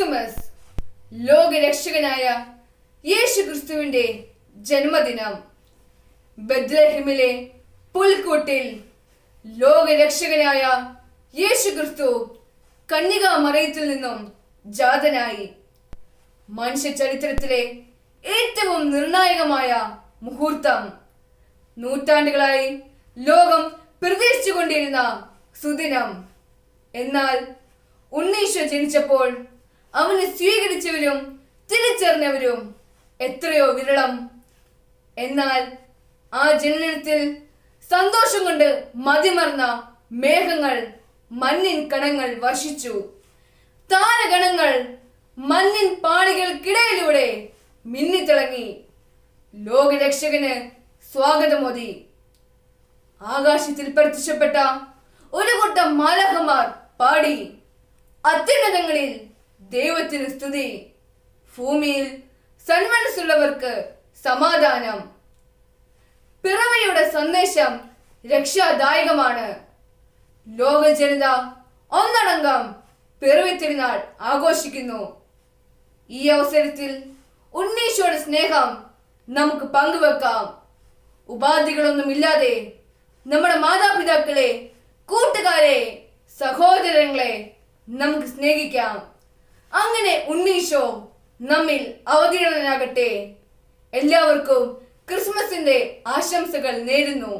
Christmas ലോകരക്ഷകനായ യേശു ക്രിസ്തുവിന്റെ ജന്മദിനം. ബദ്ലഹിമിലെ പുൽക്കൂട്ടിൽ ലോകരക്ഷകനായ യേശു ക്രിസ്തു കന്യകാ മറയത്തിൽ നിന്നും ജാതനായി. മനുഷ്യ ചരിത്രത്തിലെ ഏറ്റവും നിർണായകമായ മുഹൂർത്തം. നൂറ്റാണ്ടുകളായി ലോകം പ്രതീക്ഷിച്ചുകൊണ്ടിരുന്ന സുദിനം. എന്നാൽ ഉണ്ണീശോ ജനിച്ചപ്പോൾ അവനെ സ്വീകരിച്ചവരും തിരിച്ചറിഞ്ഞവരും എത്രയോ വിരളം. എന്നാൽ ആ ജനനത്തിൽ സന്തോഷം കൊണ്ട് മതിമറന്ന മേഘങ്ങൾ മഞ്ഞിൻ കണങ്ങൾ വർഷിച്ചു. താരഗണങ്ങൾ മഞ്ഞിൻ പാളികൾക്കിടയിലൂടെ മിന്നിത്തിളങ്ങി. ലോകരക്ഷകന് സ്വാഗതമോദി ആകാശത്തിൽ പ്രത്യക്ഷപ്പെട്ട ഒരു കൂട്ടം മാലഹമാർ പാടി. അത്യുന്നതങ്ങളിൽ ദൈവത്തിന് സ്തുതി. ഭൂമിയിൽ സന്മനസ്സുള്ളവർക്ക് സമാധാനം. പിറവയുടെ സന്ദേശം രക്ഷാദായകമാണ്. ലോക ജനത ഒന്നടങ്കം പിറവി തിരുനാൾ ആഘോഷിക്കുന്നു. ഈ അവസരത്തിൽ ഉണ്ണീശോയുടെ സ്നേഹം നമുക്ക് പങ്കുവെക്കാം. ഉപാധികളൊന്നുമില്ലാതെ നമ്മുടെ മാതാപിതാക്കളെ കൂട്ടുകാരെ സഹോദരങ്ങളെ നമുക്ക് സ്നേഹിക്കാം. അങ്ങനെ ഉണ്ണീശോ നമ്മിൽ അവതീർണനാകട്ടെ. എല്ലാവർക്കും ക്രിസ്മസിന്റെ ആശംസകൾ നേരുന്നു.